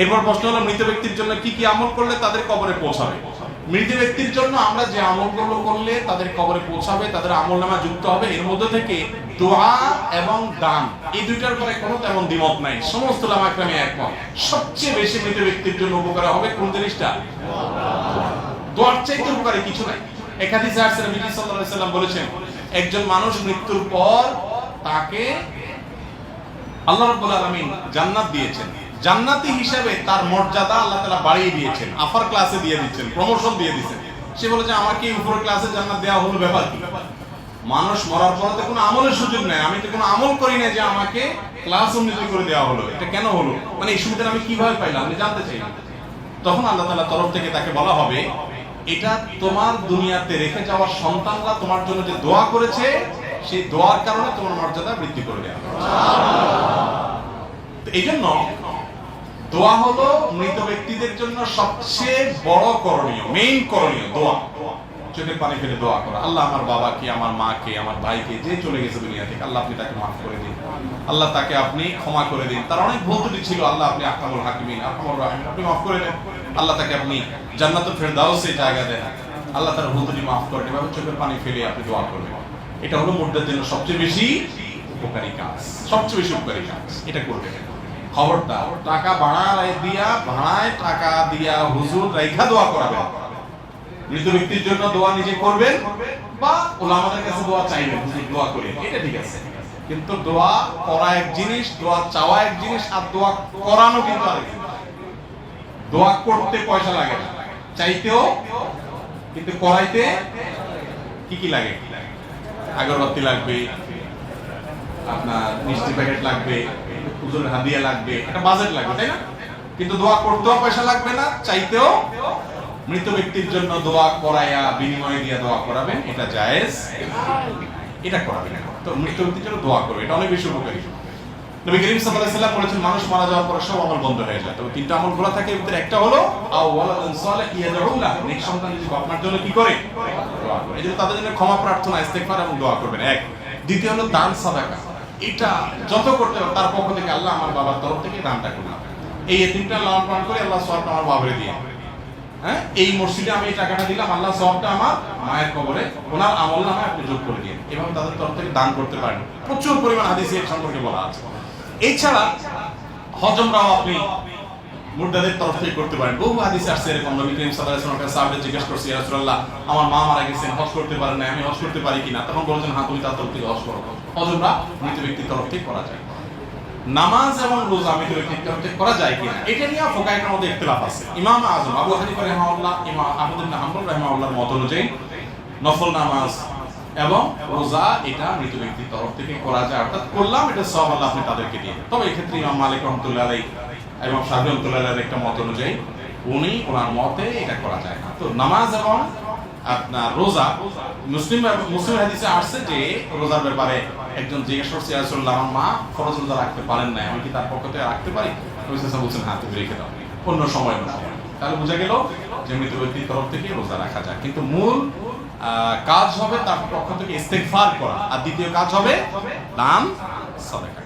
এরপর প্রশ্ন হলো, মৃত ব্যক্তির জন্য কি কি আমল করলে তাদের কবরে পৌঁছাবে? মৃত ব্যক্তির জন্য আমরা যে আমলগুলো করলে তাদের কবরে পৌঁছাবে, তাদের আমল নামা যুক্ত হবে, এর মধ্যে থেকে দোয়া এবং দান। এই দুইটার পরে কোনো তেমন দ্বিমত নাই। সমস্ত একমত। সবচেয়ে বেশি মৃত ব্যক্তির জন্য উপকার হবে কোন জিনিসটা? দোয়ার চাইতে উপকারে কিছু নাই। একাধিক সাল্লাম বলেছেন, একজন মানুষ মৃত্যুর পর তাকে আল্লাহ রাব্বুল আলামিন জান্নাত দিয়েছেন। জান্নাতি হিসাবে তার মর্যাদা আল্লাহ তালা বাড়িয়ে দিয়েছেন আফার ক্লাসে দিয়ে দিচ্ছেন প্রমোশন দিয়ে দিচ্ছেন। সে বলে যে আমাকে উপর ক্লাসে জান্নাত দেওয়া হলো ব্যাপার কি? মানুষ মরার পর তো কোনো আমলের সুযোগ নেই আমি তো কোনো আমল করি না যে আমাকে ক্লাস উন্নতি করে দেওয়া হলো। এটা কেন হলো? মানে এই সুবিধা আমি কীভাবে পাইলাম? আমি জানতে চাই। তখন আল্লাহ তাআলা তরফ থেকে তাকে বলা হবে, এটা তোমার দুনিয়াতে রেখে যাওয়ার সন্তানরা তোমার জন্য যে দোয়া করেছে, সেই দোয়ার কারণে তোমার মর্যাদা বৃদ্ধি করে দেওয়া এই জন্য দোয়া হলো মৃত ব্যক্তিদের জন্য সবচেয়ে বড় করণীয় মেইন করণীয়, দোয়া। চোখের পানি ফেলে দোয়া করা। আল্লাহ আমার বাবাকে, আমার মাকে, আমার ভাইকে, যে চলে গেছে দুনিয়া থেকে, আল্লাহ আপনি তাকে মাফ করে দিন। আল্লাহ তাকে আপনি ক্ষমা করে দিন। তার অনেক ভুল ত্রুটি ছিল। আল্লাহ আপনি আকামুল হাকিমিন আকামুল রাহিমিন, আপনি মাফ করে দেন। আল্লাহ তাকে আপনি জান্নাতুল ফেরদাউসে জায়গা দেন। আল্লাহ তার ভুল ত্রুটি মাফ করেন এভাবে চোখের পানি ফেলে আপনি দোয়া করবেন। এটা হলো মুদ্রার জন্য সবচেয়ে বেশি উপকারী কাজ। সবচেয়ে বেশি উপকারী কাজ। এটা করবেন। খবরদার টাকা ভাড়া দিয়া ভাড়ায় টাকা দিয়া হুজুর রেখা দোয়া করাবেন মৃত ব্যক্তির জন্য দোয়া নিজে করবেন বা ওলামাদের কাছে দোয়া চাইবেন, হুজুর দোয়া করে। এটা ঠিক আছে। কিন্তু দোয়া করা এক জিনিস, দোয়া চাওয়া এক জিনিস, আর দোয়া করানো কিন্তু আরেক দোয়া করতে পয়সা লাগে না। চাইতেও, কিন্তু করাইতে কি কি লাগে? আগরবাতি লাগবে, আপনার মিষ্টি প্যাকেট লাগবে হুজুরের হাদিয়া লাগবে, একটা বাজেট লাগবে, তাই না? কিন্তু দোয়া করতেও পয়সা লাগবে না, চাইতেও মৃত ব্যক্তির জন্য দোয়া করায়া, বিনিময়ে দিয়ে দোয়া করাবেন, এটা জায়েজ। এটা করাবেন না। তো মৃত ব্যক্তির জন্য দোয়া করবে এটা অনেক বেশি উপকারী। নবী করিম সাল্লাল্লাহু আলাইহি বলেছেন, মানুষ মারা যাওয়ার পর সব আমল বন্ধ হয়ে যায়। তবে তিনটা আমল খোলা থাকে ভিতরে একটা হলো আও ওয়ালাদুন সালিহ ইয়াদউ লাহ নেক সন্তান যদি আপনার জন্য কি করে? দোয়া করে। এই জন্য তাদের জন্য ক্ষমা প্রার্থনা, ইস্তেগফার এবং দোয়া করবেন। এক। দ্বিতীয় হলো দান সাদাকা। এটা যত করতে হবে, তার পক্ষ থেকে আল্লাহ আমার বাবার তরফ থেকে দানটা করলাম এই তিনটা লালন পালন করে আল্লাহ সবটা আমার বাবারে দিয়ে। হ্যাঁ? এই মসজিদে আমি এই টাকাটা দিলাম, আল্লাহ সবটা আমার মায়ের কবরে, ওনার আমল নামে আপনি যোগ করে দিয়ে এভাবে তাদের তরফ থেকে দান করতে পারেন। প্রচুর পরিমাণ হাদিসে সম্পর্কে বলা আছে। এছাড়া হজমরাও আপনি মুর্দাদের তরফ থেকে করতে পারেন। বহু আসছে এরকম। নবী করিম আমার মা মারা গেছেন হজ করতে পারেন না আমি হজ করতে পারি কিনা? তখন হ্যাঁ তুমি তার তরফ থেকে হজ করো। মৃত ব্যক্তির তরফ থেকে করা যায়। নামাজ এবং রোজা মৃত ব্যক্তির তরফ থেকে করা যায় কিনা, এটা নিয়ে আছে। ইমাম আজম, আবু হানিফা ইমাম আহমদ ইবনে হাম্বল মত অনুযায়ী নফল নামাজ এবং রোজা, এটা মৃত ব্যক্তির তরফ থেকে করা যায়। অর্থাৎ করলাম, এটা সব আল্লাহ আপনি তাদেরকে দিয়ে তবে এক্ষেত্রে ইমাম মালিক রহমতুল্লাহ এবং রহমতুল্লাহ আলাইহির একটা মত অনুযায়ী উনি ওনার মতে এটা করা যায় না। তো নামাজ এবং আপনার রোজা, মুসলিম মুসলিম হাদিসে আসছে যে রোজার ব্যাপারে একজন জিজ্ঞেস করছে রাসূলুল্লাহ, আমার মা ফরজ রোজা রাখতে পারেন না আমি কি তার পক্ষ থেকে রাখতে পারি? বলছেন হ্যাঁ তুমি রেখে দাও। অন্য সময় সময় তাহলে বোঝা গেল যে মৃত ব্যক্তির তরফ থেকে রোজা রাখা যায়। কিন্তু মূল কাজ হবে তার পক্ষ থেকে ইস্তেগফার করা। আর দ্বিতীয় কাজ হবে দান, সাদাকা।